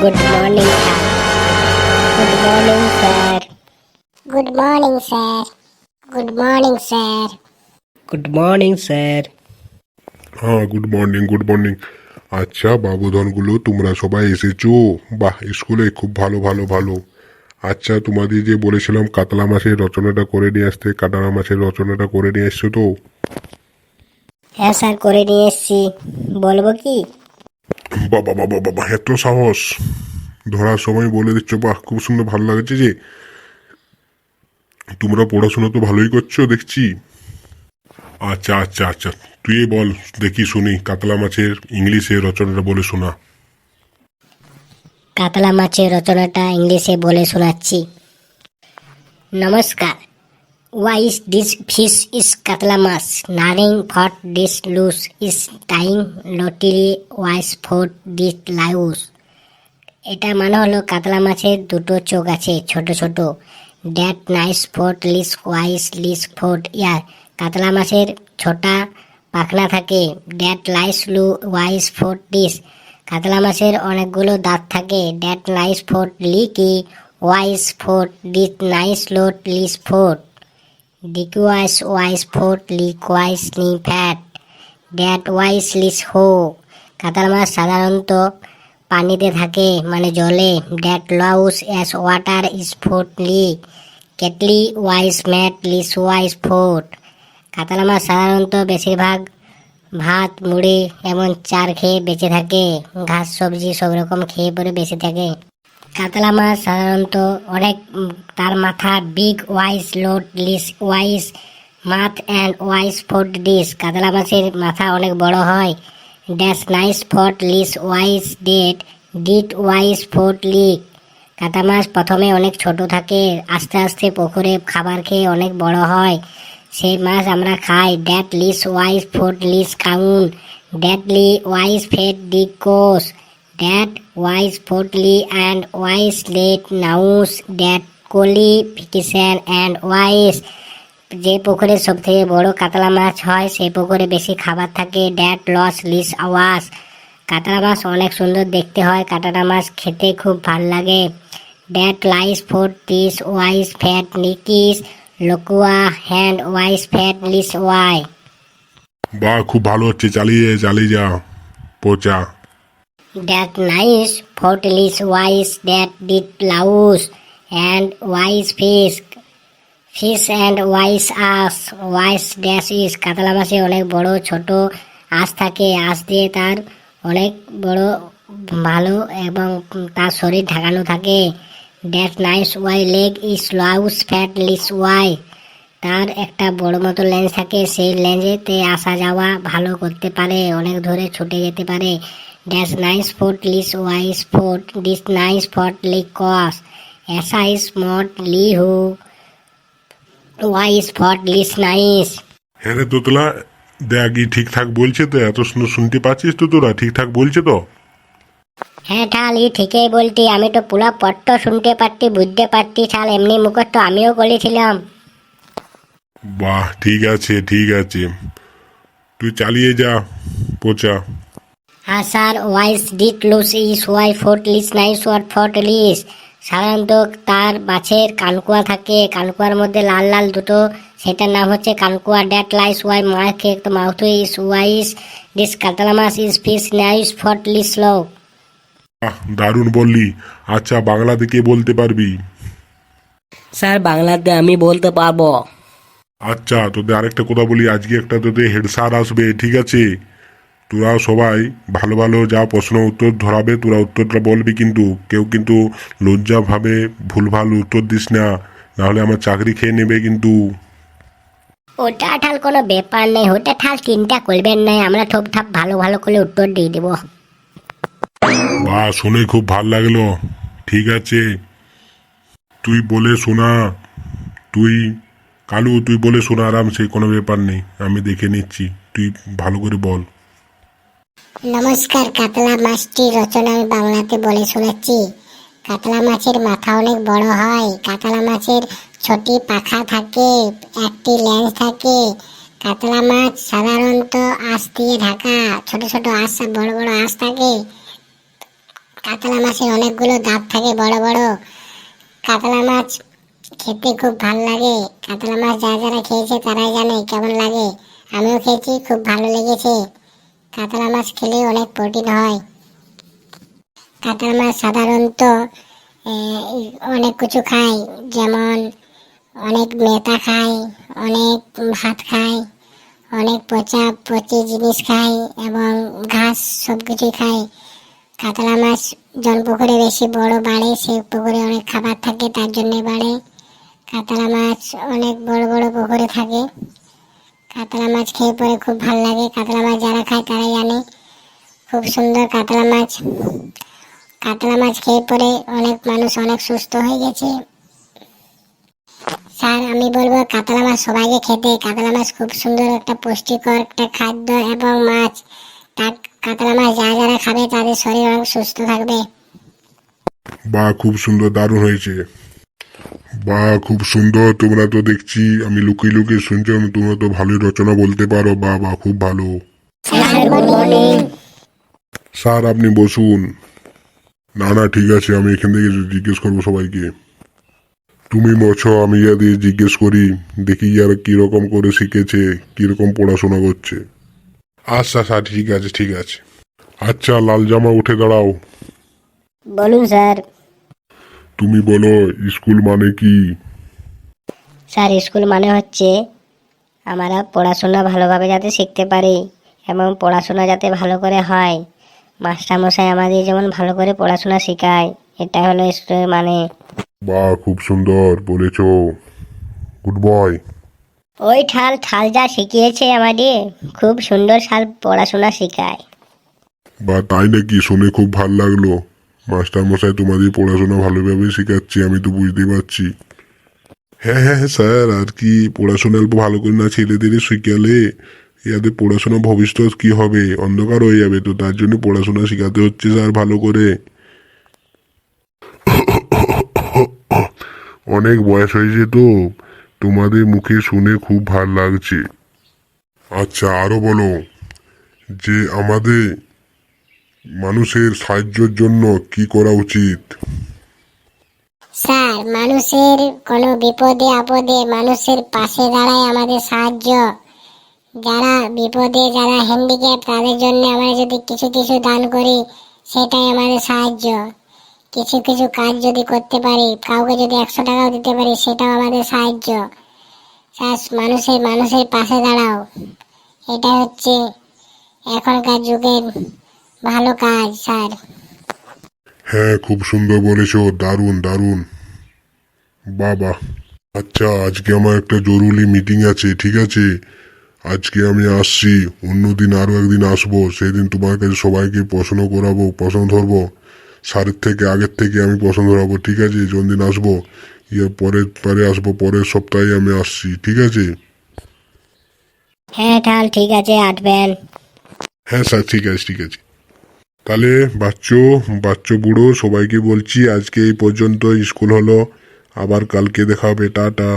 Good morning good morning sir good morning sir good morning sir good morning sir হ্যাঁ good morning good morning আচ্ছা বাবুধনগুলো তোমরা সবাই এসেছ? বাহ স্কুলে খুব ভালো ভালো ভালো। আচ্ছা তোমাদের যে বলেছিলাম কাতলা মাছের রচনাটা করে নিয়ে আসতে কাটারা মাছের রচনাটা করে নিয়ে এসছো তো? হ্যাঁ স্যার করে নিয়ে এসছি। বলব কি? বাবা বাবা বাবা এত সাহস। ধরার সময় বলে দিচ্ছ, বাহ, খুব সুন্দর ভালো লাগছে যে তোমরা পড়াশোনা তো ভালোই করছ, দেখছি। আচ্ছা আচ্ছা আচ্ছা তুই বল, দেখি শুনি। কাতলা মাছের ইংলিশে রচনাটা বলে শোনা। কাতলা মাছের রচনাটা ইংলিশে বলে শোনাচ্ছি। নমস্কার ওয়াইস দিস ফিশ ইস কাতলা মাছ নারিং ফট দিস লুস ইস টাইং লটিলি ওয়াইস ফোর দিস লাউস এটা মানে হলো কাতলা মাছের দুটো চোখ আছে, ছোট ছোট। That nice fort lease wise lease fort ইয়ার কাতলা মাছের ছোটা পাখনা থাকে। ড্যাট লাইস লু ওয়াইস ফোর্ট ডিস কাতলা মাছের অনেকগুলো দাঁত থাকে। That nice fort leaky wise fort dish nice note লিস ফোর্ট ডিকুয়াইস ওয়াইস ফোর্ট লিক ওয়াইস নি ফ্যাট ড্যাট ওয়াইস লিস হো কাতলা মাছ সাধারণত পানিতে থাকে মানে জলে। That lives as water is fort লি কেটলি ওয়াইস ম্যাট লিস ওয়াইস ফোর্ট কাতলা মাছ সাধারণত বেশিরভাগ ভাত, মুড়ি, এমন চার খেয়ে বেঁচে থাকে। ঘাস, সবজি, সব রকম খেয়ে পরে বেঁচে থাকে। কাতলা মাছ সাধারণত অনেক তার মাথা big wise load less wise math and wise fort this কাতলা মাছের মাথা অনেক বড় হয়। ড্যাশ নাইস ফোর্ট লিস ওয়াইস ডেট ডিট ওয়াইস ফোর্ট লিক কাতা মাছ প্রথমে অনেক ছোট থাকে, আস্তে আস্তে পুকুরে খাবার খেয়ে অনেক বড় হয়। সেই মাছ আমরা খাই ড্যাট লিস ওয়াইস ফোর্ট লিস কাউন ড্যাটলি ওয়াইস ফেট ডি কোস ড্যাট ওয়াইস ফোর্টলি অ্যান্ড ওয়াইস লেট নাউস ড্যাট কোলিফিকেশন অ্যান্ড ওয়াইস যে পুকুরে সব থেকে বড় কাতলা মাছ হয়, সেই পুকুরে বেশি খাবার থাকে। ড্যাট লস লিস আওয়াস কাতলা মাছ অনেক সুন্দর দেখতে হয়। কাটারা মাছ খেতে খুব ভালো লাগে। That lines four টিস wise fat নিকিস লকুয়া হ্যান্ড ওয়াইস ফ্যাট লিস ওয়াই বাহ, খুব ভালো হচ্ছে। চালিয়ে চালিয়ে যা পচা। That nice fortalice wise, that did louse and wise fish fish and wise ass, wise dash is কাতলা অনেক বড়, ছোট আঁশ থাকে। আঁশ দিয়ে তার অনেক বড়, ভালো এবং তার শরীর ঢাকানো থাকে। That nice Y leg is Laos fat lease Y তার একটা বড় মতো লেন্স থাকে। সেই লেন্সেতে আসা যাওয়া ভালো করতে পারে। অনেক ধরে ছুটে যেতে পারে। ড্যাশ নাইস ফোর্ট লিস ওয়াইস ফোর্ট ডিস নাইস ফট লি কস এসা ইস মট লি হু ওয়াইস ফট লিস নাইস হ্যাঁ রে তোতলা দেখ ই ঠিকঠাক বলছে তো এত সুন্দর শুনতে পাচ্ছিস তো তোরা ঠিকঠাক বলছে তো? হ্যাঁ ঠাল ই ঠিকই বলতি আমি তো পুরো পট্ট শুনতে পারতি বুঝতে পারতি ঠাল এমনি মুখস্থ আমিও করেছিলাম। বাহ ঠিক আছে ঠিক আছে। তুই চালিয়ে যা পচা। হ্যাঁ স্যার ওয়াইস ডিট লুস ইস ওয়াই ফোর্ট লিস নাইস ওয়াট ফোর্ট লিস। সাধারণত তার মাছের কানকুয়া থাকে। কানকুয়ার মধ্যে লাল লাল দুটো। সেটার নাম হচ্ছে কানকুয়া ড্যাট লাইস ওয়াই মাছ মাউথ ইস ওয়াইস ডিস কাতলা মাছ ইস ফিস নাইস ফট লিস লো বাহ দারুণ বললি। আচ্ছা বাংলা থেকে বলতে পারবি? স্যার বাংলাতে আমি বলতে পারব। আচ্ছা তোদের আরেকটা কথা বলি। আজকে একটা তোদের হেড স্যার আসবে ঠিক আছে? তোরা সবাই ভালো ভালো যা প্রশ্ন উত্তর ধরাবে তোরা উত্তরটা বলবি কিন্তু। কেউ কিন্তু লজ্জা ভাবে ভুলভাল উত্তর দিস না। নাহলে আমার চাকরি খেয়ে নেবে কিন্তু। ওটা ঠাল কোনো ব্যাপার নেই ওটা ঠাল চিন্তা করবেন নাই আমরা সব ঠাপ ভালো ভালো করে উত্তর দিয়ে দেবো। বা শুনে খুব ভালো লাগল। ঠিক আছে। তুই বলে শোনা। তুই কালু তুই বলে শোনা আরামসে কোনো ব্যাপার নেই। আমি দেখে নিচ্ছি। তুই ভালো করে বল। নমস্কার, কাতলা মাছটি রচনা আমি বাংলাতে বলে শোনাচ্ছি কাতলা মাছের মাথা অনেক বড় হয়। কাতলা মাছের ছোটি পাখা থাকে, একটি লেন্স থাকে। কাতলা মাছ সাধারণত আঁশ দিয়ে ঢাকা, ছোট ছোট আঁশ বড় বড় আঁশ থাকে। কাতলা মাছের অনেকগুলো দাঁত থাকে বড় বড়। কাতলা মাছ খেতে খুব ভালো লাগে। কাতলা মাছ যারা যারা খেয়েছে তারাই জানে কেমন লাগে। আমিও খেয়েছি, খুব ভালো লেগেছে। কাতলা মাছ খেলে অনেক প্রোটিন হয়। কাতলা মাছ সাধারণত অনেক কিছু খায়, যেমন অনেক মেতা খায়, অনেক ভাত খায়, অনেক পচা, পচি জিনিস খায় এবং ঘাস সব কিছুই খায়। কাতলা মাছ জন পুকুরে বেশি বড় বাড়ে সে পুকুরে অনেক খাবার থাকে, তার জন্যে বাড়ে। কাতলা মাছ অনেক বড় বড় পুকুরে থাকে। কাতলা মাছ খেয়ে পরে খুব ভালো লাগে। কাতলা মাছ যারা খায় তারাই জানে খুব সুন্দর কাতলা মাছ। কাতলা মাছ খেয়ে পরে অনেক মানুষ অনেক সুস্থ হয়ে গেছে। স্যার, আমি বলব কাতলা মাছ সবাইকে খেতে। কাতলা মাছ খুব সুন্দর একটা পুষ্টিকর একটা খাদ্য এবং মাছ। তার কাতলা মাছ যারা যারা খাবে তাদের শরীর অনেক সুস্থ থাকবে। বা খুব সুন্দর দারুণ হয়েছে। বা খুব সুন্দর তোমরা তো দেখছি, আমি লুকিয়ে লুকিয়ে শুনছিলাম তোমরা তো ভালোই রচনা বলতে পারো, বা বা, খুব ভালো। স্যার, আপনি বসুন। না না, ঠিক আছে, আমি এখান থেকে জিজ্ঞেস করব সবাইকে। তুমি বছো আমি ইয়াদি জিজ্ঞেস করি, দেখি ইয়ার কীরকম করে শিখেছে কীরকম পড়াশোনা করছে। আচ্ছা স্যার, ঠিক আছে ঠিক আছে। আচ্ছা লাল জামা উঠে দাঁড়াও। বলুন, স্যার। তুমি বলো স্কুল মানে কি? স্যার স্কুল মানে হচ্ছে আমরা পড়াশোনা ভালোভাবে যাতে শিখতে পারি এবং পড়াশোনা যাতে ভালো করে হয়। মাস্টারমশাই আমাদের যেমন ভালো করে পড়াশোনা শেখায় এটা হলো স্কুলের মানে। বা খুব সুন্দর বলেছ। গুড বয় ওই ঠাল ঠাল যা শিখিয়েছে আমাদের খুব সুন্দর সাল পড়াশোনা শেখায়। বা তাই নাকি শুনে খুব ভালো লাগল। মাস্টার মশাই তোমাদের পড়াশোনা ভালোভাবে শেখাচ্ছে আমি তো বুঝতে পারছি। হ্যাঁ হ্যাঁ হ্যাঁ, স্যার আর কি পড়াশোনা অল্প ভালো করে না ছেলেদের শিখালে ইয়াদের পড়াশোনা ভবিষ্যৎ কি হবে? অন্ধকার হয়ে যাবে তো তার জন্য পড়াশোনা শেখাতে হচ্ছে স্যার ভালো করে। অনেক বয়স হয়েছে তো তোমাদের মুখে শুনে খুব ভালো লাগছে। আচ্ছা আরও বলো যে আমাদের মানুষের সাহায্যের জন্য কি করা উচিত? স্যার, মানুষের কোনো বিপদে আপদে মানুষের পাশে দাঁড়ায় আমাদের সাহায্য। যারা বিপদে, যারা হ্যান্ডিক্যাপ তাদের জন্য আমরা যদি কিছু কিছু দান করি, সেটাই আমাদের সাহায্য। কিছু কিছু কাজ যদি করতে পারি, কাউকে যদি একশো টাকাও দিতে পারি, সেটাও আমাদের সাহায্য। স্যার, মানুষের মানুষের পাশে দাঁড়াও। এটা হচ্ছে এখনকার যুগের ভালো কাজ স্যার। হ্যাঁ খুব সুন্দর বলেছ। দারুণ দারুণ। বাবা আচ্ছা আজকে আমার একটা জরুরি মিটিং আছে ঠিক আছে? আজকে আমি আসছি অন্যদিন আরও একদিন আসব। সেদিন তোমার কাছে সবাইকে পছন্দ করাবো পছন্দ ধরবো। সারের থেকে আগের থেকে আমি পছন্দ ধরাবো ঠিক আছে? যদিন আসব ইয়ে পরের পরে আসব পরের সপ্তাহে আমি আসছি ঠিক আছে? হ্যাঁ ঠাল ঠিক আছে আটবেন হ্যাঁ স্যার ঠিক আছে ঠিক আছে। তাহলে বাচ্চ বাচ্চ বুড়ো, সবাইকে বলছি আজকে এই পর্যন্ত স্কুল হলো। আবার কালকে দেখা হবে, টাটা।